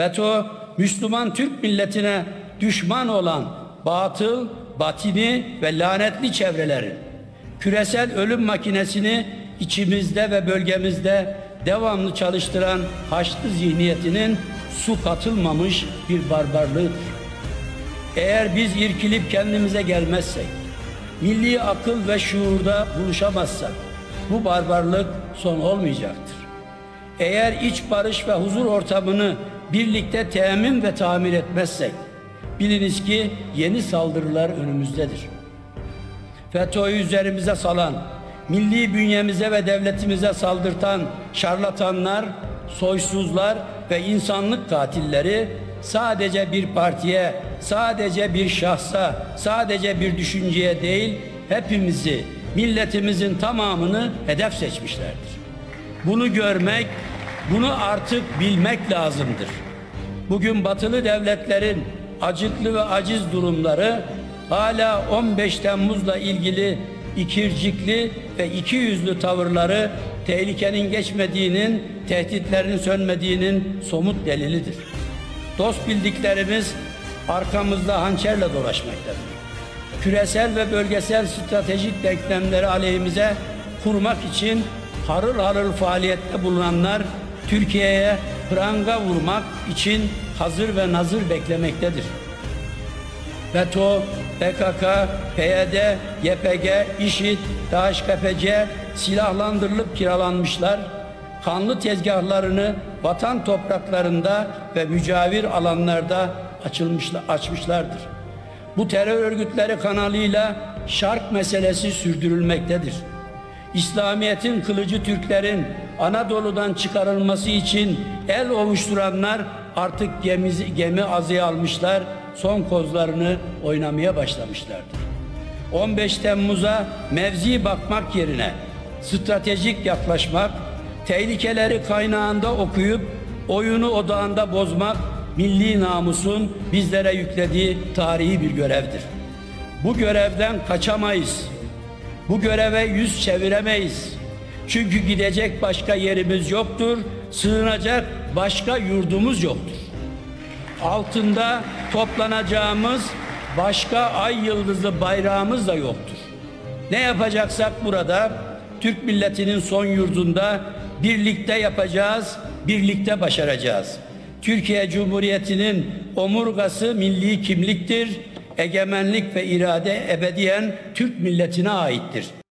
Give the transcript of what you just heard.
FETÖ, Müslüman Türk milletine düşman olan batıl, batini ve lanetli çevrelerin küresel ölüm makinesini içimizde ve bölgemizde devamlı çalıştıran Haçlı zihniyetinin su katılmamış bir barbarlığıdır. Eğer biz irkilip kendimize gelmezsek, milli akıl ve şuurda buluşamazsak bu barbarlık son olmayacaktır. Eğer iç barış ve huzur ortamını birlikte temin ve tamir etmezsek biliniz ki yeni saldırılar önümüzdedir. FETÖ'yü üzerimize salan, milli bünyemize ve devletimize saldırtan şarlatanlar, soysuzlar ve insanlık katilleri sadece bir partiye, sadece bir şahsa, sadece bir düşünceye değil, hepimizi, milletimizin tamamını hedef seçmişlerdir. Bunu görmek, bunu artık bilmek lazımdır. Bugün batılı devletlerin acıklı ve aciz durumları hala 15 Temmuz'la ilgili ikircikli ve iki yüzlü tavırları tehlikenin geçmediğinin, tehditlerin sönmediğinin somut delilidir. Dost bildiklerimiz arkamızda hançerle dolaşmaktadır. Küresel ve bölgesel stratejik denklemleri aleyhimize kurmak için harıl harıl faaliyette bulunanlar Türkiye'ye pranga vurmak için hazır ve nazır beklemektedir. FETÖ, PKK, PYD, YPG, İŞİD, DHKPC silahlandırılıp kiralanmışlar, kanlı tezgahlarını vatan topraklarında ve mücavir alanlarda açılmışlar, açmışlardır. Bu terör örgütleri kanalıyla şark meselesi sürdürülmektedir. İslamiyet'in kılıcı Türklerin Anadolu'dan çıkarılması için el ovuşturanlar artık gemi, gemi azıya almışlar, son kozlarını oynamaya başlamışlardır. 15 Temmuz'a mevzi bakmak yerine stratejik yaklaşmak, tehlikeleri kaynağında okuyup oyunu odağında bozmak milli namusun bizlere yüklediği tarihi bir görevdir. Bu görevden kaçamayız. Bu göreve yüz çeviremeyiz. Çünkü gidecek başka yerimiz yoktur, sığınacak başka yurdumuz yoktur. Altında toplanacağımız başka ay yıldızlı bayrağımız da yoktur. Ne yapacaksak burada Türk milletinin son yurdunda birlikte yapacağız, birlikte başaracağız. Türkiye Cumhuriyeti'nin omurgası milli kimliktir, egemenlik ve irade ebediyen Türk milletine aittir.